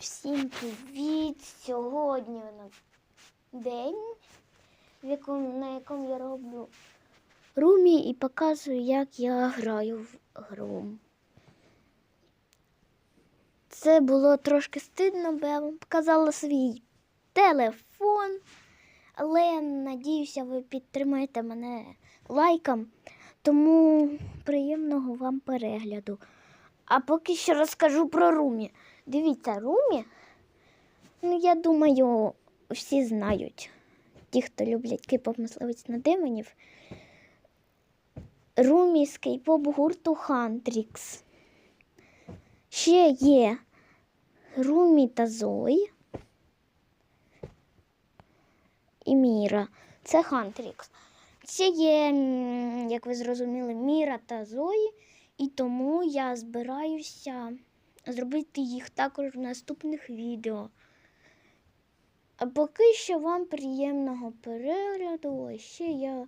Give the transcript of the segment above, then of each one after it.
Всім привіт! Сьогодні день, на якому я роблю румі і показую, як я граю в гру. Це було трошки стидно, бо я вам показала свій телефон. Але надіюся, ви підтримаєте мене лайком. Тому приємного вам перегляду. А поки що розкажу про Румі. Дивіться, Румі, ну я думаю, всі знають. Ті, хто люблять кей-поп мисливець на демонів. Румі з кей-поп гурту Хантрікс. Ще є Румі та Зої і Міра. Це Хантрікс. Це є, як ви зрозуміли, Міра та Зої, і тому я збираюся зробити їх також в наступних відео. А поки що вам приємного перегляду. Ще я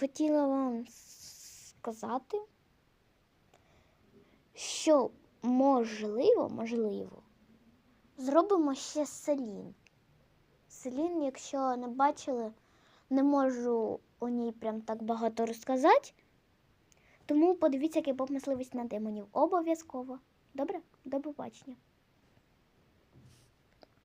хотіла вам сказати, що можливо, можливо, зробимо ще селін. Селін, якщо не бачили, не можу у ній прям так багато розказати. Тому подивіться, який поп мисливець на демонів. Обов'язково. Добре? До побачення.